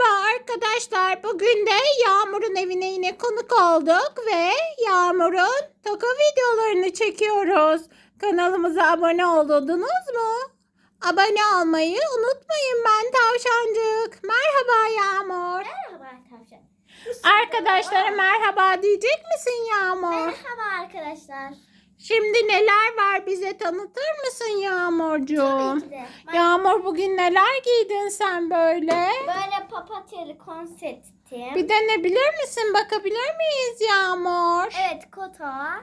Merhaba arkadaşlar. Bugün de Yağmur'un evine yine konuk olduk ve Yağmur'un toka videolarını çekiyoruz. Kanalımıza abone oldunuz mu? Abone olmayı unutmayın ben Tavşancık. Merhaba Yağmur. Merhaba tavşan. Arkadaşlara merhaba diyecek misin Yağmur? Merhaba arkadaşlar. Şimdi neler var bize tanıtır mısın Yağmurcuğum? Tabii ki de. Ben Yağmur bugün neler giydin sen böyle? böyle papatyalı konseptim. Bir denebilir misin? Bakabilir miyiz Yağmur? Evet kota.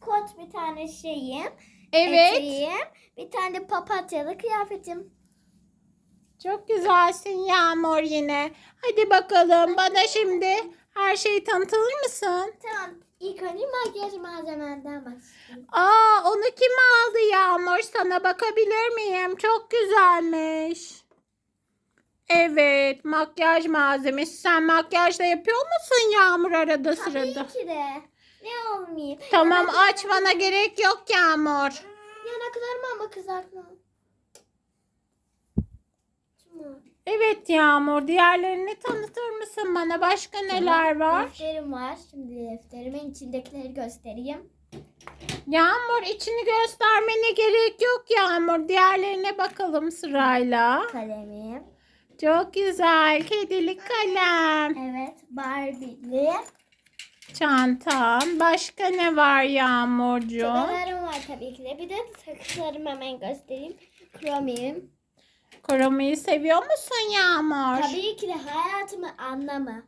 Kot bir tane şeyim. Evet. Eteğim. Bir tane de papatyalı kıyafetim. Çok güzelsin Yağmur yine. Hadi bakalım bana şimdi her şeyi tanıtır mısın? Tamam. İlk önce makyaj malzemenden başlayayım. Aa onu kim aldı Yağmur? Sana bakabilir miyim? Çok güzelmiş. Evet makyaj malzemesi. Sen makyaj da yapıyor musun Yağmur arada sırada? Tabii ki de. Ne olmayayım. Tamam açmana gerek yok Yağmur. Yanaklarımı ama kızartma. Evet Yağmur diğerlerini tanıtır mısın bana? Başka neler var? Defterim var. Şimdi defterimin içindekileri göstereyim. Yağmur içini göstermene gerek yok Yağmur. Diğerlerine bakalım sırayla. Kalemim. Çok güzel. Kedilik kalem. Evet. Barbie'li. Çantan. Başka ne var Yağmurcuğum? Tokalarım var tabii ki de. Bir de takılarımı hemen göstereyim. Kromiyim. Kromayı seviyor musun Yağmur? Tabii ki de hayatımın anlamı.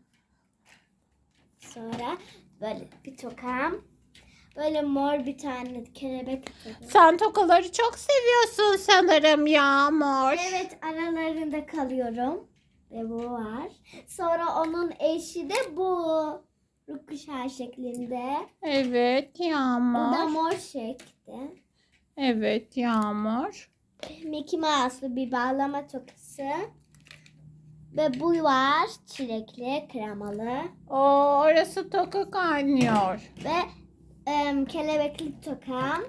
Sonra böyle bir tokam. Böyle mor bir tane kelebek. Sen tokaları çok seviyorsun sanırım Yağmur. Evet aralarında kalıyorum. Ve bu var. Sonra onun eşi de bu. Rukuşar şeklinde. Evet Bu da Yağmur. mor şekli. Evet Yağmur. Mickey Mouse'lu bir bağlama tokası. Ve bu var çilekli, kremalı. O orası toka kaynıyor. Ve em, kelebekli tokam.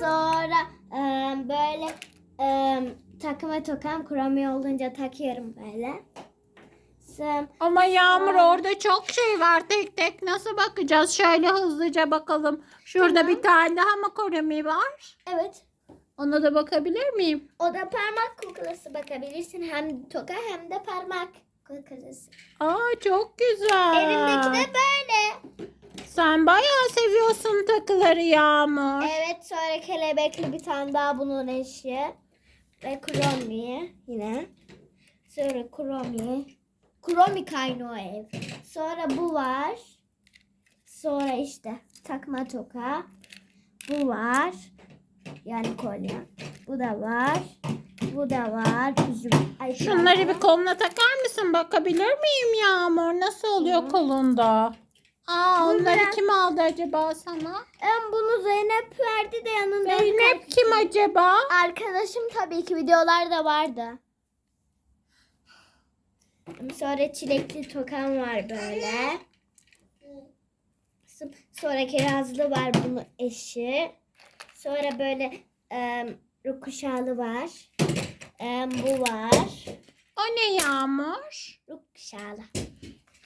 Sonra em, böyle em, takıma tokam kromi olunca takıyorum böyle. Sonra, Ama Yağmur Aa. orada çok şey var. Tek tek nasıl bakacağız? Şöyle hızlıca bakalım. Şurada Tamam. bir tane daha mı koremi var? evet. Ona da bakabilir miyim? O da parmak kuklası bakabilirsin. Hem toka hem de parmak kuklası. Aa çok güzel. Elimdeki de böyle. Sen bayağı seviyorsun takıları Yağmur. Evet sonra kelebekli bir tane daha bunun eşi. Ve kromi yine. Sonra kromi. Kromi kaynıyor ev. Sonra bu var. Sonra işte takma toka. Bu var. Yani kolye. Bu da var. Bu da var. Üzüm. Ay, Şunları bir koluna takar mısın? Bakabilir miyim Yağmur? Nasıl oluyor kolunda? Aa Bu onları biraz- kim aldı acaba sana? Em, bunu Zeynep verdi de yanında. Zeynep kim acaba? Arkadaşım tabii ki videolarda vardı. Sonra çilekli tokam var böyle. Sonra kirazlı var bunun eşi. Sonra böyle e, rukuşalı var. E, bu var. O ne Yağmur? Rukuşalı.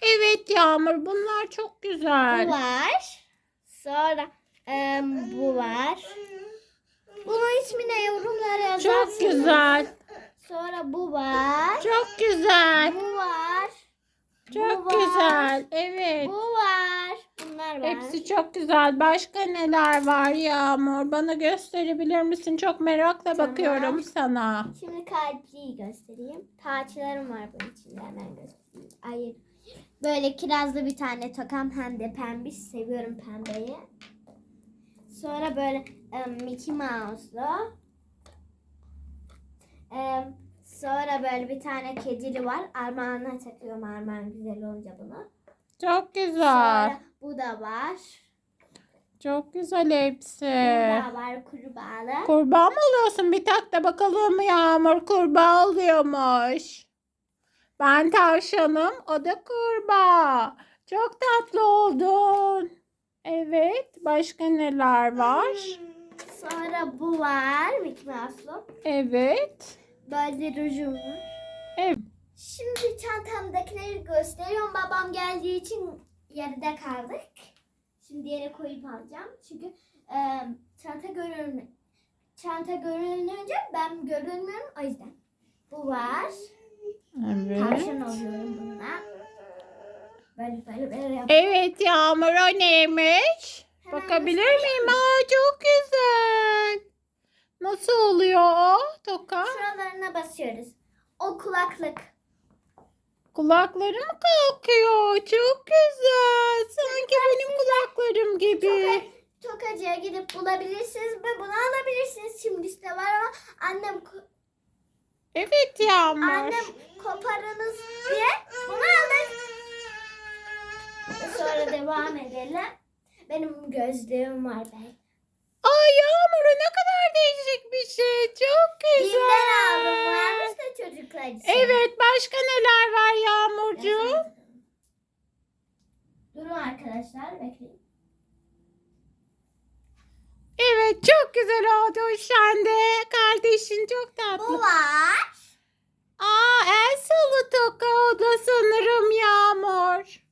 Evet Yağmur bunlar çok güzel. Bu var. Sonra e, bu var. Bunun ismi ne yorumlara yazarsınız. Çok güzel. Sonra bu var. Çok güzel. Bu var. Çok bu var, güzel. Evet. Bu var. Bunlar var. Hepsi çok güzel. Başka neler var Yağmur? Bana gösterebilir misin? Çok merakla Tamam. bakıyorum sana. Şimdi kalpliyi göstereyim. Taçlarım var bunun içinde hemen göstereyim. Hayır. Böyle kirazlı bir tane tokam hem de pembiş. Seviyorum pembeyi. Sonra böyle em, Mickey Mouse'lu. Em, sonra böyle bir tane kedili var. Armağanına takıyorum armağan güzel olunca bunu. Çok güzel. Sonra bu da var. Çok güzel hepsi. Da var kurbağalı. Kurbağa mı oluyorsun? Bir tak da bakalım Yağmur kurbağa oluyormuş. Ben tavşanım, o da kurbağa. Çok tatlı oldun. Evet, başka neler var? Sonra bu var Mickey Mouse'lu. Evet. Böyle rujum var. Evet. Şimdi buradakileri gösteriyorum. Babam geldiği için yarıda kaldık. Şimdi yere koyup alacağım. Çünkü e, çanta görün çanta görününce ben görünmüyorum o yüzden. Bu var. Evet. Tavşan alıyorum bununla. Böyle böyle böyle yap. Evet Yağmur o neymiş? Hemen Bakabilir miyim? Aa çok güzel. Nasıl oluyor o toka? Şuralarına basıyoruz. O kulaklık. Kulakları mı kalkıyor? Çok güzel. Sanki benim kulaklarım gibi. Toka, tokacıya gidip bulabilirsiniz ve bunu alabilirsiniz. Şimdi de var ama annem Evet Yağmur. annem koparınız diye bunu aldık. Sonra devam edelim. Benim gözlüğüm var ben. Ay Yağmur o ne kadar değişik bir şey. Çok güzel. Bim'den aldım. Varmış da çocuklar için. Evet başka neler var Yağmurcuğum? Durun arkadaşlar bekleyin. Evet çok sen de. Kardeşin çok tatlı. Bu var. Aa el salı toka o da sanırım Yağmur.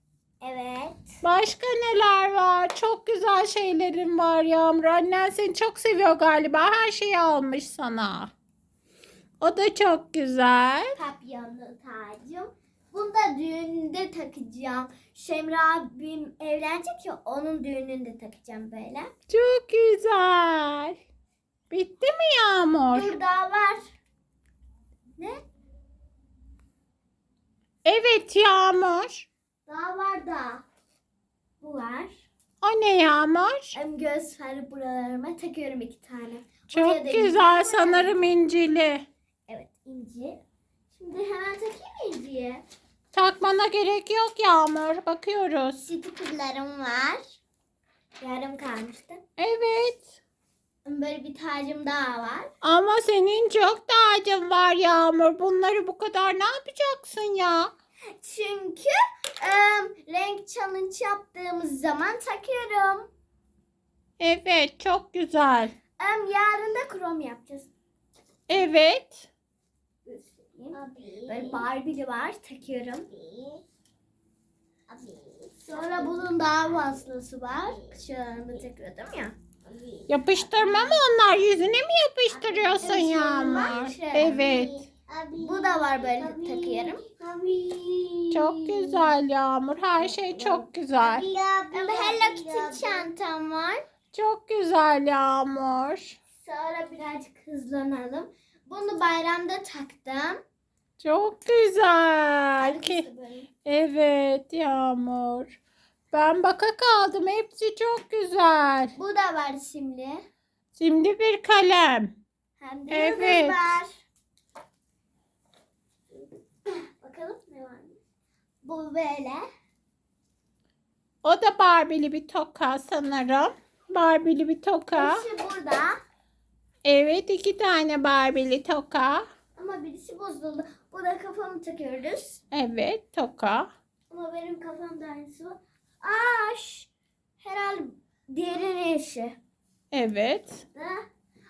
Evet. Başka neler var? Çok güzel şeylerin var Yağmur. Annen seni çok seviyor galiba. Her şeyi almış sana. O da çok güzel. Papyonlu tacım. Bunu da düğünde takacağım. Şemra abim evlenecek ya onun düğününde takacağım böyle. Çok güzel. Bitti mi Yağmur? Dur daha var. Ne? Evet Yağmur. Daha var da. Bu var. O ne Yağmur? Hem göz farı buralarıma takıyorum iki tane. Buraya da Çok inci güzel var. sanırım incili. Evet inci. Şimdi hemen takayım inciyi. Takmana gerek yok Yağmur. Bakıyoruz. Stickerlarım var. Bir tacım daha var. Ama senin çok tacın var Yağmur. Bunları bu kadar ne yapacaksın ya? Çünkü em, renk challenge yaptığımız zaman takıyorum. Evet çok güzel. Em, yarın da krom yapacağız. Evet. Böyle Barbie'li var takıyorum. Sonra bunun daha fazlası var. Şuralarımı takıyordum ya. Yapıştırma mı onlar? Yüzüne mi yapıştırıyorsun Yağmur? Evet. Bu da var böyle takıyorum. Çok güzel Yağmur. Her şey çok güzel. De Hello Kitty çantam var. Çok güzel Yağmur. Sonra birazcık hızlanalım. Bunu bayramda taktım. Çok güzel ki. Evet Yağmur. Ben baka kaldım. Hepsi çok güzel. Bu da var şimdi. Şimdi bir kalem. Hem de Evet. var. Bakalım ne var. Bu böyle. O da Barbie'li bir toka sanırım. Barbie'li bir toka. Birisi burada. Evet iki tane Barbie'li toka. Ama birisi bozuldu. Bu da kafamı takıyoruz. Evet toka. Ama benim kafamda aynısı var. Aa, şş. herhalde diğerinin eşi. Evet. Ha?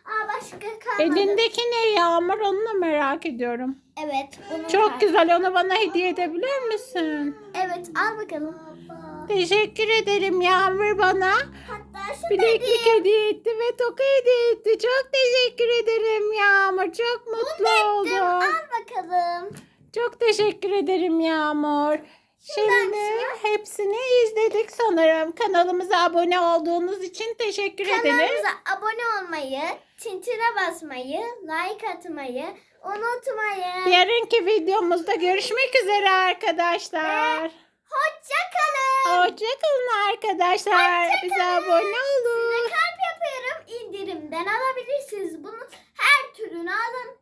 Aa başka kalmadı. Elindeki ne Yağmur onu da merak ediyorum. Evet. Bunun Çok kar- güzel onu bana hediye edebilir misin? Evet al bakalım. Teşekkür ederim Yağmur bana. Hatta şu Bileklik hediye etti ve toka hediye etti. Çok teşekkür ederim Yağmur. Çok mutlu Al oldum. bakalım. Çok teşekkür ederim Yağmur. Şimdi hepsini izledik sanırım. Kanalımıza abone olduğunuz için teşekkür ederiz. Kanalımıza abone olmayı, tintine basmayı, like atmayı unutmayın. Yarınki videomuzda görüşmek üzere arkadaşlar. Hoşça kalın. Hoşçakalın arkadaşlar. Hoşça Bize kalın. abone Size olun. kalp yapıyorum. indirimden alabilirsiniz. Bunun her türünü alın.